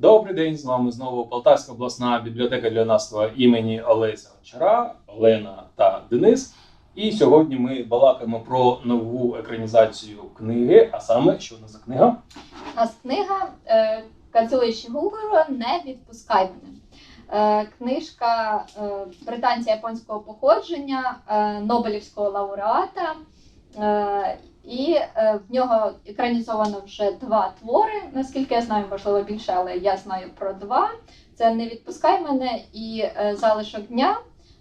Добрий день, з вами знову Полтавська обласна бібліотека для юнацтва імені Олеся Гончара, Олена та Денис. І сьогодні ми балакаємо про нову екранізацію книги, а саме що вона за книга? У нас книга е, Кадзуї Не відпускай мене. Е, Книжка е, британця японського походження, Нобелівського лауреата. І е, в нього екранізовано вже два твори. Наскільки я знаю, можливо більше, але я знаю про два. Це Не відпускай мене і е, залишок дня.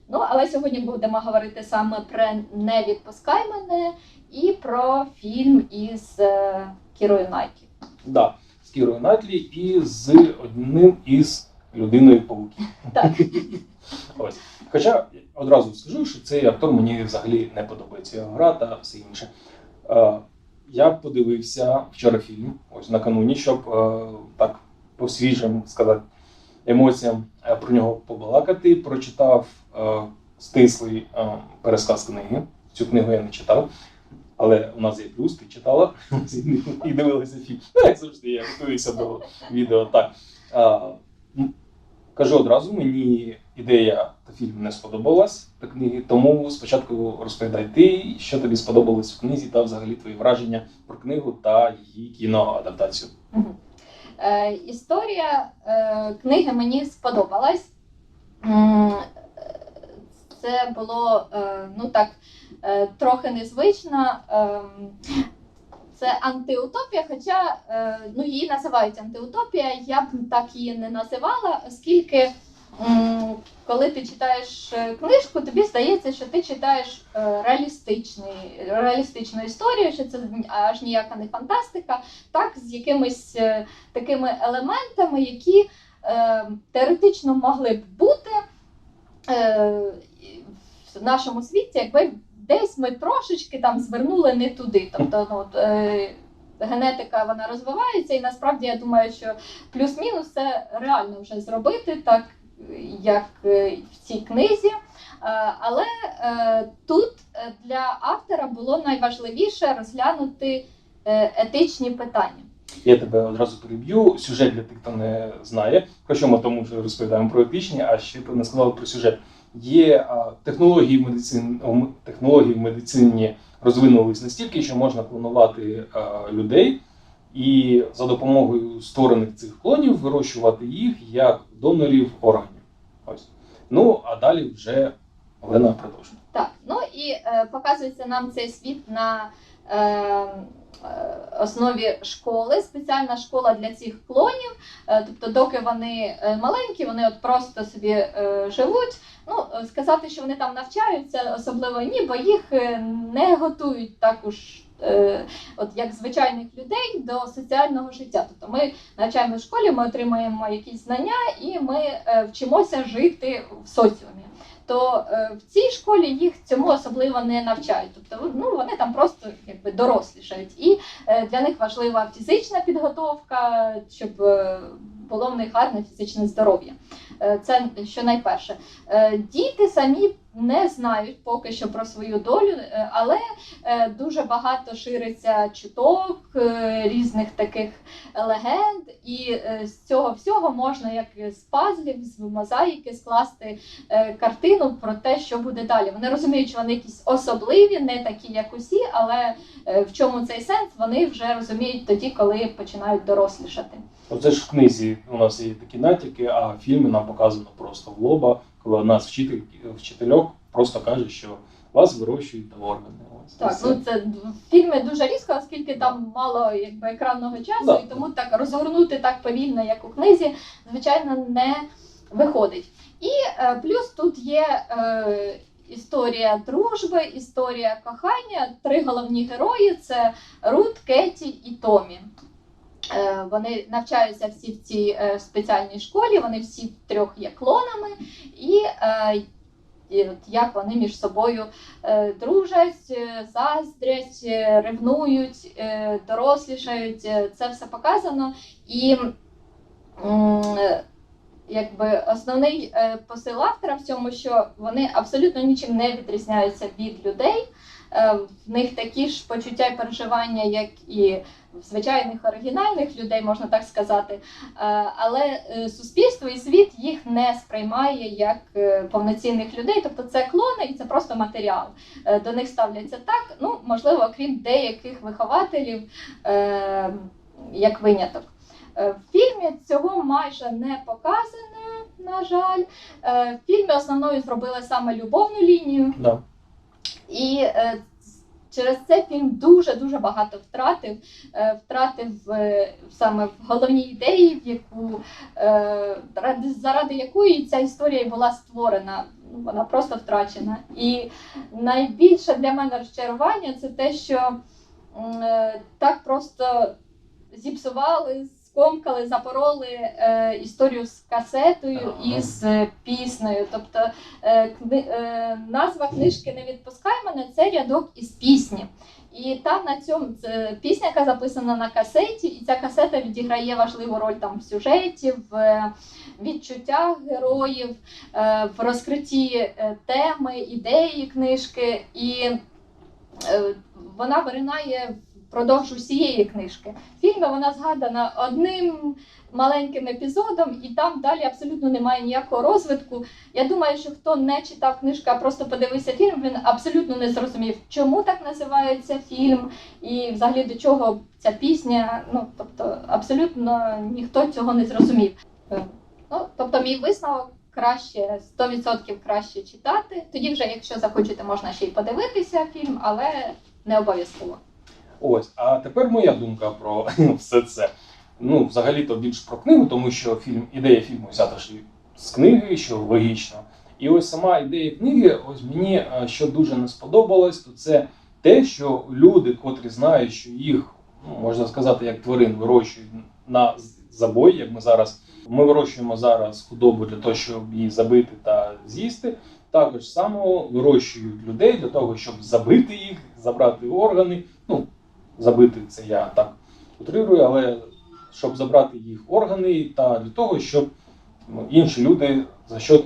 Ну, але сьогодні будемо говорити саме про Не відпускай мене і про фільм із е, Кірою Найкі. Да, з Кірою Найтлі і з одним із людиною пауків. Так. Ось. Хоча одразу скажу, що цей актор мені взагалі не подобається його гра та все інше. Е, я подивився вчора фільм, ось накануні, щоб е, так по свіжим сказати емоціям е, про нього побалакати. Прочитав стислий пересказ книги. Цю книгу я не читав. Але у нас є плюс, ти читала і дивилася фільм. Ну, як завжди, я готуюся до відео. Так. Кажу одразу, мені ідея та фільм не сподобалась та книги, тому спочатку розповідай ти, що тобі сподобалось в книзі, та взагалі твої враження про книгу та її кіноадаптацію. Е, історія е, книги мені сподобалась. Е, Це було е, ну так, е, трохи незвично. Ем, Це антиутопія, хоча е, ну, її називають антиутопія, я б так її не називала, оскільки коли ти читаєш е, книжку, тобі здається, що ти читаєш е, реалістичний, реалістичну історію, що це аж ніяка не фантастика, так, з якимись е, такими елементами, які теоретично могли б бути в нашому світі, якби десь ми трошечки там звернули не туди. Тобто, ну, генетика вона розвивається, і насправді я думаю, що плюс-мінус це реально вже зробити, так як е, в цій книзі. Е, Але е, тут для автора було найважливіше розглянути етичні питання. Я тебе одразу переб'ю. Сюжет для тих, хто не знає. Хоча ми тому що розповідаємо про епічні, а ще не сказали про сюжет. Є технології в медицині, технології в медицині розвинулись настільки, що можна клонувати людей і за допомогою створених цих клонів вирощувати їх як донорів органів. Ось. Ну а далі вже Олена продовжує. Так, ну і е, показується нам цей світ на е, е, основі школи, спеціальна школа для цих клонів. Е, тобто, доки вони е, маленькі, вони от просто собі е, живуть. Ну, сказати, що вони там навчаються, особливо ні, бо їх е, не готують також. От як звичайних людей до соціального життя. Тобто ми навчаємо в школі, ми отримуємо якісь знання і ми е, вчимося жити в соціумі то е, в цій школі їх цьому особливо не навчають. Тобто ну, вони там просто якби дорослішають. І е, для них важлива фізична підготовка, щоб е, було в них гарне фізичне здоров'я. Е, Це що найперше. Е, Діти самі не знають поки що про свою долю, е, але е, дуже багато шириться чуток, е, різних таких легенд, і з цього всього можна як з пазлів, з мозаїки скласти картину про те, що буде далі. Вони розуміють, що вони якісь особливі, не такі, як усі, але в чому цей сенс, вони вже розуміють тоді, коли починають дорослішати. Оце ж в книзі у нас є такі натяки, а в фільмі нам показано просто в лоба, коли одна з вчитель, вчительок просто каже, що вас вирощують до органи. Ось Так, Це- ну це в фільмі дуже різко, оскільки там мало якби екранного часу, Да. і тому так розгорнути так повільно, як у книзі, звичайно, не виходить. І е, плюс тут є е, історія дружби, історія кохання. Три головні герої це Рут, Кеті і Томі. Е, Вони навчаються всі в цій е, спеціальній школі, вони всі трьох є клонами, і, е, і от як вони між собою дружать, заздрять, ревнують, дорослішають. Це все показано. І якби основний посил автора в цьому, що вони абсолютно нічим не відрізняються від людей. Е, в них такі ж почуття і переживання, як і в звичайних оригінальних людей, можна так сказати. Е, Але е, суспільство і світ їх не сприймає як повноцінних людей, тобто це клони і це просто матеріал. До них ставляться так, ну можливо, окрім деяких вихователів, як виняток. В фільмі цього майже не показано, на жаль. В фільмі основною зробили саме любовну лінію, Да. І е, через це фільм дуже дуже багато втратив. Е, Втратив е, саме в головній ідеї, в яку заради якої ця історія була створена. Вона просто втрачена. І найбільше для мене розчарування це те, що так просто зіпсували, скомкали, запороли е, історію з касетою Ага. і з е, піснею. Тобто е, кни, е, назва книжки Не відпускай мене це рядок із пісні. І там на цьому це пісня, яка записана на касеті, і ця касета відіграє важливу роль там в сюжеті, в е, відчуттях героїв, е, в розкритті теми, ідеї книжки. І вона виринає впродовж усієї книжки. Фільмі вона згадана одним маленьким епізодом, і там далі абсолютно немає ніякого розвитку. Я думаю, що хто не читав книжку, а просто подивився фільм, він абсолютно не зрозумів, чому так називається фільм, і взагалі до чого ця пісня. Ну тобто, абсолютно ніхто цього не зрозумів. Е, Ну, тобто, мій висновок краще 100% краще читати. Тоді, вже, якщо захочете, можна ще й подивитися фільм, але не обов'язково. Ось, а тепер моя думка про все це. Ну, взагалі-то більш про книгу, тому що фільм, ідея фільму взята ж з книги, що логічно. І ось сама ідея книги, ось мені е, що дуже не сподобалось, то це те, що люди, котрі знають, що їх, ну, можна сказати, як тварин вирощують на забой, як ми зараз. Ми вирощуємо зараз худобу для того, щоб її забити та з'їсти. Також само вирощують людей для того, щоб забити їх, забрати органи. Ну, забити це я так утрирую, але щоб забрати їх органи та для того, щоб ну, інші люди за що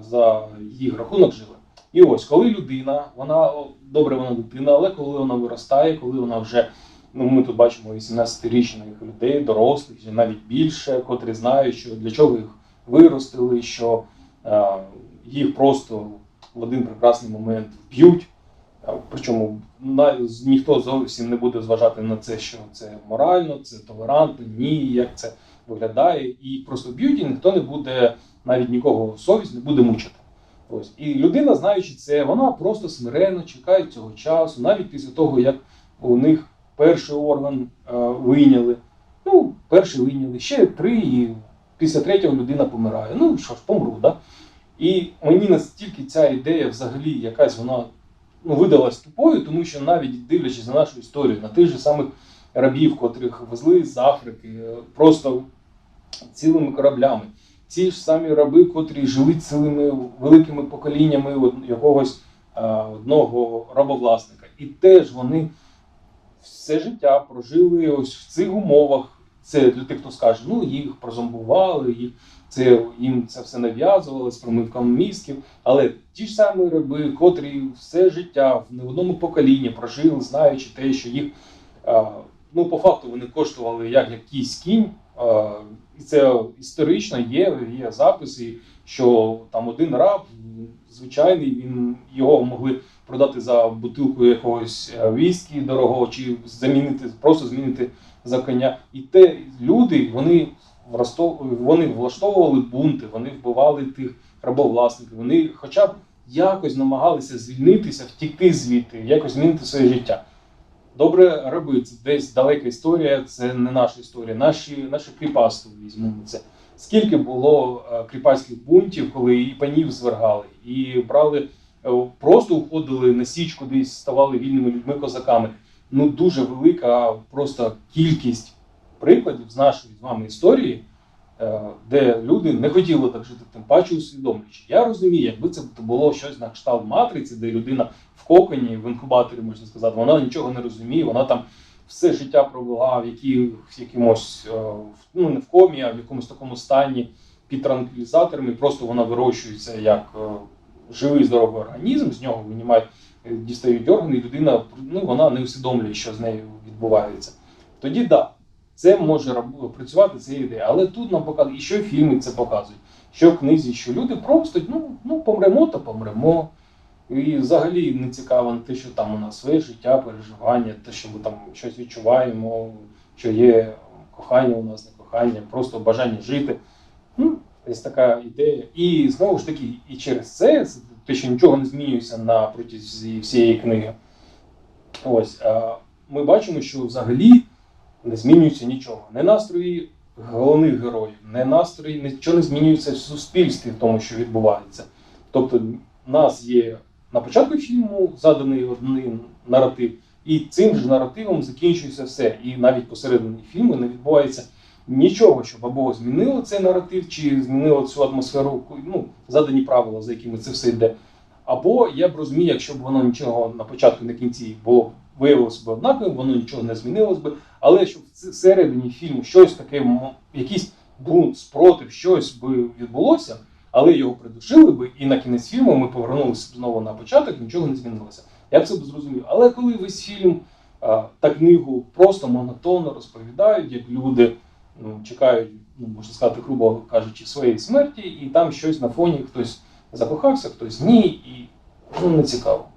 за їх рахунок жили. І ось коли людина, вона добре, вона дитина, але коли вона виростає, коли вона вже ну ми тут бачимо 18-річних людей, дорослих, навіть більше, котрі знають, що для чого їх виростили, що е, їх просто в один прекрасний момент вб'ють. Причому ніхто зовсім не буде зважати на це, що це морально, це толерантно, ні, як це виглядає. І просто б'ють, і ніхто не буде, навіть нікого совість не буде мучити. Ось. І людина, знаючи це, вона просто смиренно чекає цього часу, навіть після того, як у них перший орган е, вийняли. Ну, перший вийняли, ще три, і після третього людина помирає. Ну що ж, помру, да? І мені настільки ця ідея взагалі якась вона ну, видалась тупою, тому що навіть дивлячись на нашу історію, на тих же самих рабів, котрих везли з Африки, е, просто цілими кораблями. Ці ж самі раби, котрі жили цілими великими поколіннями якогось е, одного рабовласника. І теж вони все життя прожили ось в цих умовах. Це для тих, хто скаже, ну їх прозомбували, їх це їм це все нав'язували з промивком мізків. Але ті ж самі раби, котрі все життя в не одному поколінні прожили, знаючи те, що їх а, ну по факту вони коштували як якийсь кінь. І це історично є, є записи, що там один раб, звичайний, він його могли продати за бутилку якогось віскі дорогого, чи замінити, просто змінити за коня. І те люди, вони вони влаштовували бунти, вони вбивали тих рабовласників, вони хоча б якось намагалися звільнитися, втікти звідти, якось змінити своє життя. Добре, раби, це десь далека історія, це не наша історія. Наші, наше кріпацтво візьмемо це. Скільки було е, кріпацьких бунтів, коли і панів звергали, і брали, е, просто уходили на січ, кудись ставали вільними людьми козаками. Ну дуже велика просто кількість прикладів з нашої з вами історії, е, де люди не хотіли так жити, тим паче усвідомлюючи. Я розумію, якби це було щось на кшталт матриці, де людина в коконі, в інкубаторі, можна сказати, вона нічого не розуміє, вона там все життя провела в які, в якимось, е, ну не в комі, а в якомусь такому стані під транквілізаторами, просто вона вирощується як е, живий здоровий організм, з нього винімають, дістають органи, і людина ну, вона не усвідомлює, що з нею відбувається. Тоді так, да, це може працювати, це ідея. Але тут нам показують, і що фільми це показують, що в книзі, що люди просто ну, ну помремо, то помремо. І взагалі не цікаво те, що там у нас своє життя, переживання, те, що ми там щось відчуваємо, що є кохання у нас, не кохання, просто бажання жити. Ну, ось така ідея. І знову ж таки, і через це, те, що нічого не змінюється на протязі всієї книги. Ось, ми бачимо, що взагалі не змінюється нічого. Не настрої головних героїв, не настрої, нічого не змінюється в суспільстві в тому, що відбувається. Тобто, в нас є на початку фільму заданий один наратив, і цим же наративом закінчується все. І навіть посередині фільму не відбувається нічого, щоб або змінило цей наратив, чи змінило цю атмосферу, ну, задані правила, за якими це все йде. Або я б розумів, якщо б воно нічого на початку і на кінці було виявилося б однаковим, воно нічого не змінилось би. Але щоб всередині фільму щось таке, якийсь бунт, спротив, щось би відбулося, але його придушили би, і на кінець фільму ми повернулися б знову на початок, нічого не змінилося. Я б це б зрозумів. Але коли весь фільм та книгу просто монотонно розповідають, як люди чекають, ну можна сказати, грубо кажучи, своєї смерті, і там щось на фоні хтось закохався, хтось ні, і ну не цікаво.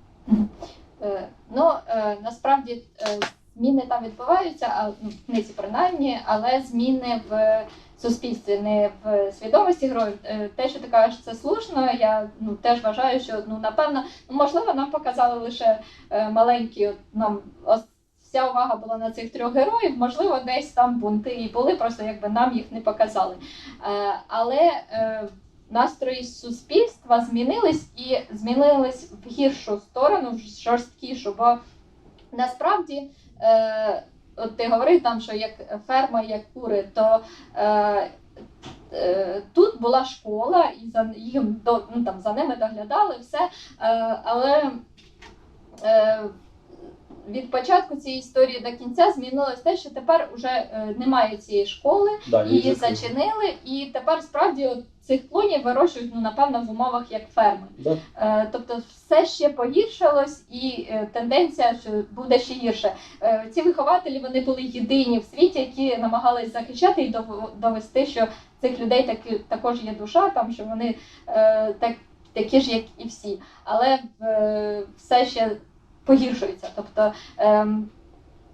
Е, Ну, е, насправді е, зміни там відбуваються, а ну, в книзі принаймні, але зміни в суспільстві, не в свідомості героїв. Те, що ти кажеш, це слушно. Я ну, теж вважаю, що ну, напевно, ну, можливо, нам показали лише маленькі, от, нам вся увага була на цих трьох героїв, можливо, десь там бунти і були, просто якби нам їх не показали. Е, Але е, настрої суспільства змінились і змінились в гіршу сторону, в жорсткішу. Бо насправді, е, от ти говорив там, що як ферма, як кури, то тут була школа, і за їм до ну, там за ними доглядали все. Але від початку цієї історії до кінця змінилось те, що тепер вже е, немає цієї школи. Да, Її зачинили, і тепер справді от цих клонів вирощують ну напевно в умовах як ферми. Да. Е, тобто все ще погіршилось, і е, тенденція, що буде ще гірше. Е, ці вихователі вони були єдині в світі, які намагались захищати і дов- довести, що цих людей таки також є душа, там що вони е, так, такі ж, як і всі, але е, все ще погіршується. Тобто ем,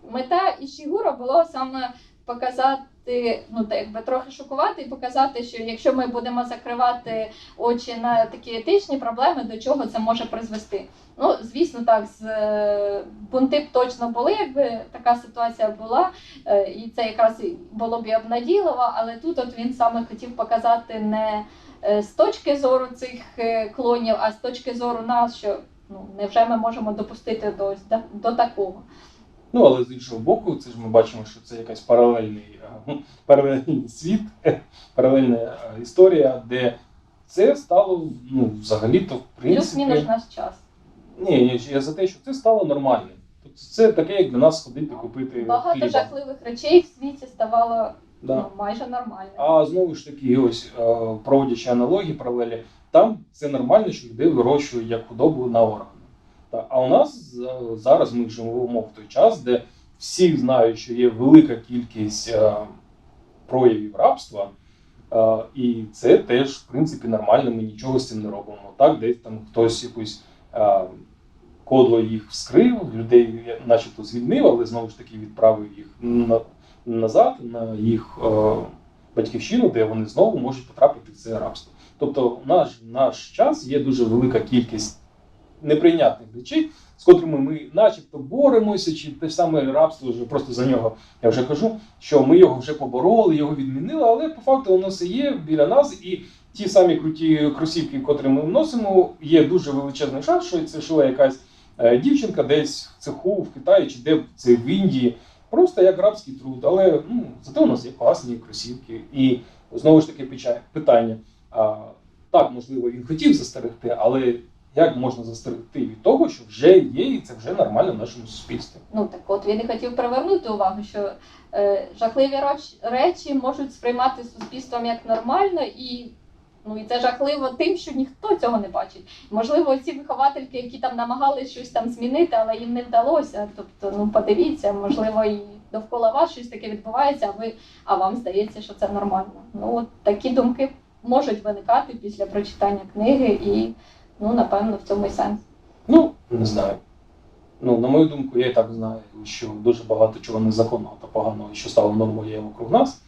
мета Ішігуро було саме показати, ну так якби трохи шокувати і показати, що якщо ми будемо закривати очі на такі етичні проблеми, до чого це може призвести. Ну, звісно, так, з е, бунти б точно були, якби така ситуація була, е, і це якраз було б і обнадійливо, але тут от він саме хотів показати не е, з точки зору цих клонів, а з точки зору нас, що ну невже ми можемо допустити до, ось до, такого. Ну, але з іншого боку, це ж ми бачимо, що це якась паралельний, е, паралельний світ, паралельна е, історія, де це стало ну, взагалі-то в принципі... Плюс-мінус наш час. Ні, ні, я за те, що це стало нормальним. Тобто це таке, як для нас ходити купити Багато хліба. жахливих речей в світі ставало Да. ну, майже нормальним. А знову ж таки, ось е, проводячи аналогії, паралелі, там це нормально, що людей вирощують як худобу на органи. А у нас зараз ми живемо в той час, де всі знають, що є велика кількість е, проявів рабства, е, і це теж, в принципі, нормально, ми нічого з цим не робимо. Так, десь там хтось якусь е, кодло їх вскрив, людей начебто звільнив, але знову ж таки відправив їх на, назад на їх батьківщину, де вони знову можуть потрапити в це рабство. Тобто, в наш, наш час є дуже велика кількість неприйнятних речей, з котрими ми, начебто, боремося, чи те ж саме рабство, вже просто за нього я вже кажу, що ми його вже побороли, його відмінили, але по факту воно все є біля нас, і ті самі круті кросівки, котрі ми носимо, є дуже величезний шанс, що це шила якась е, дівчинка десь в цеху в Китаї чи де це в Індії. Просто як рабський труд, але ну, зате у нас є класні кросівки. І знову ж таки питання. Так, можливо, він хотів застерегти, але як можна застерегти від того, що вже є, і це вже нормально в нашому суспільстві? Ну так от він і хотів привернути увагу, що е, жахливі речі можуть сприймати суспільством як нормально, і Ну і це жахливо тим, що ніхто цього не бачить. Можливо, ці виховательки, які там намагалися щось там змінити, але їм не вдалося. Тобто, ну подивіться, можливо, і довкола вас щось таке відбувається, а ви а вам здається, що це нормально. Ну от такі думки можуть виникати після прочитання книги, і ну напевно в цьому і сенс. Ну, не знаю. Ну, на мою думку, я і так знаю, що дуже багато чого незаконного та поганого, що стало нормою є вокруг нас.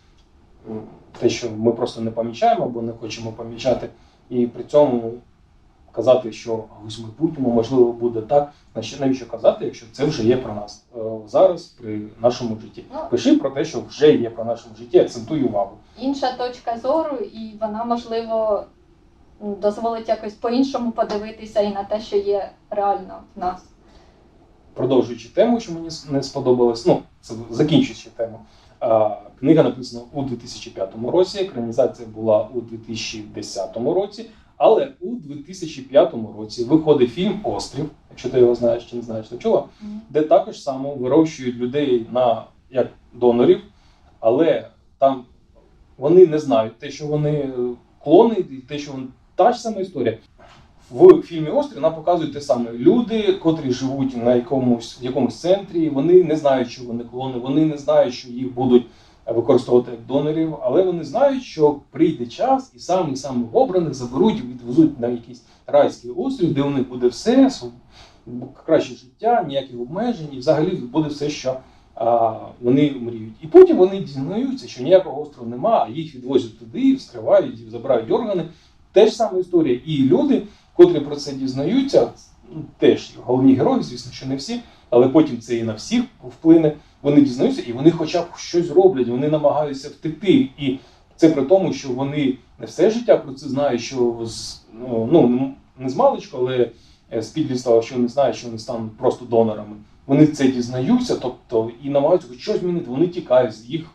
Те, що ми просто не помічаємо або не хочемо помічати, і при цьому казати, що ось в майбутньому можливо буде так. Навіщо казати, якщо це вже є про нас е, зараз при нашому житті? Ну. Пиши про те, що вже є про нашому житті, акцентуй увагу. інша точка зору, і вона можливо дозволить якось по-іншому подивитися і на те, що є реально в нас. продовжуючи тему, що мені не сподобалось, ну, це закінчуючи тему. Книга написана у 2005 році, екранізація була у 2010 році, але у 2005 році виходить фільм Острів, якщо ти його знаєш чи не знаєш, то чула, де також само вирощують людей на як донорів, але там вони не знають те, що вони е, клони, і те, що вони та ж сама історія. В фільмі Острів нам показують те саме. Люди, котрі живуть на якомусь в якомусь центрі, вони не знають, що вони клони, вони не знають, що їх будуть використовувати як донорів, але вони знають, що прийде час і самих самих обраних заберуть відвезуть на якийсь райський острів, де у них буде все, краще життя, ніяких обмежень, і взагалі буде все, що а, вони мріють. І потім вони дізнаються, що ніякого острова нема, а їх відвозять туди, вскривають, і забирають органи. Те ж сама історія. І люди, котрі про це дізнаються, теж головні герої, звісно, що не всі, але потім це і на всіх вплине. Вони дізнаються, і вони хоча б щось роблять, вони намагаються втекти. І це при тому, що вони не все життя про це знають, що з ну, ну не з маличку, але е, з підлітства, що вони знають, що вони стануть просто донорами. Вони це дізнаються, тобто і намагаються хоч щось змінити, вони тікають їх,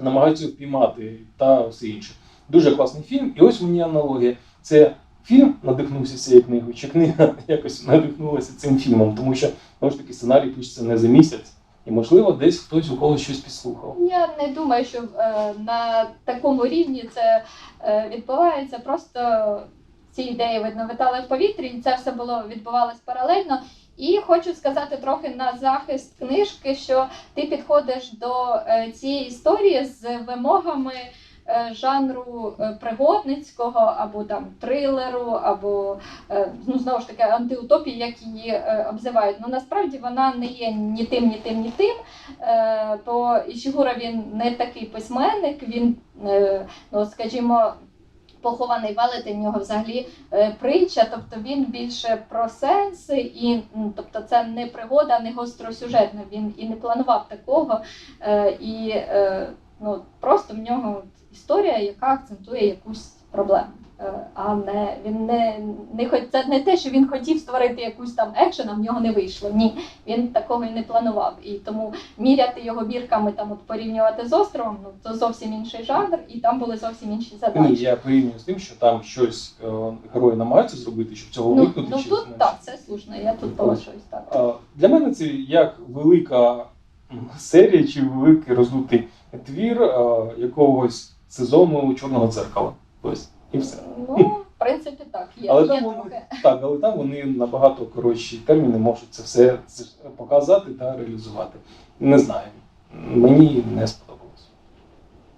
намагаються впіймати та все інше. Дуже класний фільм. І ось мені аналогія. Це фільм надихнувся цією книгою, чи книга якось надихнулася цим фільмом, тому що знову ж таки сценарій пишеться не за місяць. І, можливо, десь хтось у когось щось підслухав. Я не думаю, що е, на такому рівні це е, відбувається. Просто ці ідеї видно витали в повітрі, і це все було відбувалось паралельно. І хочу сказати трохи на захист книжки, що ти підходиш до е, цієї історії з вимогами жанру е, пригодницького або там трилеру, або е, ну знову ж таки антиутопії, як її е, обзивають. Ну насправді вона не є ні тим, ні тим, ні тим. Е, бо Ішігура він не такий письменник, він, е, ну скажімо, похований велетень, в нього взагалі е, притча, тобто він більше про сенси, і тобто це не пригода, не гостросюжетна. Він і не планував такого. Е, і е, ну, просто в нього історія, яка акцентує якусь проблему. Е, А не він не, не хоч це не те, що він хотів створити якусь там екшен, а в нього не вийшло. Ні, він такого і не планував. І тому міряти його бірками, там от порівнювати з островом, ну то зовсім інший жанр, і там були зовсім інші Ні, задачі. я порівнюю з тим, що там щось е, герої намагаються зробити, щоб цього Ну, уникнути. ну тут зменшити. так, це слушно, я тут погоджуюсь так. Для мене це як велика серія чи великий роздутий твір а, якогось сезону чорного дзеркала. Ось і все. Ну, в принципі, так, є, Але є там вони так, але там вони набагато коротші терміни можуть це все показати та реалізувати. Не знаю. Мені не сподобалось.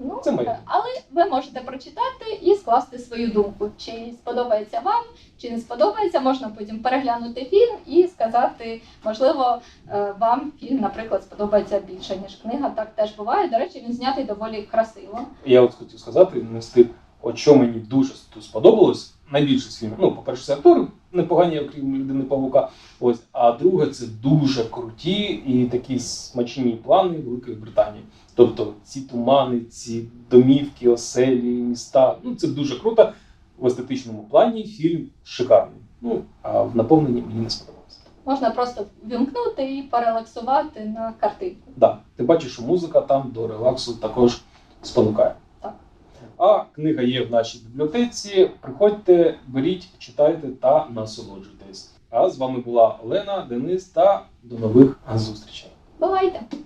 Ну, Це моє. е, але ви можете прочитати і скласти свою думку. Чи сподобається вам, чи не сподобається, можна потім переглянути фільм і сказати, можливо, е, вам фільм, наприклад, сподобається більше, ніж книга. Так теж буває. До речі, він знятий доволі красиво. Я от хотів сказати, нести, от що мені дуже сподобалось, найбільше з фільмів. Ну, по-перше, це актори непогані, окрім людини Павука. Ось, а друге, це дуже круті і такі смачні плани Великої Британії. Тобто ці тумани, ці домівки, оселі, міста. Ну, це дуже круто. В естетичному плані фільм шикарний. Ну, а в наповненні мені не сподобалося. Можна просто вімкнути і порелаксувати на картинку. Да, ти бачиш, що музика там до релаксу також спонукає. А книга є в нашій бібліотеці. Приходьте, беріть, читайте та насолоджуйтесь. А з вами була Олена, Денис та до нових зустрічей. Бувайте!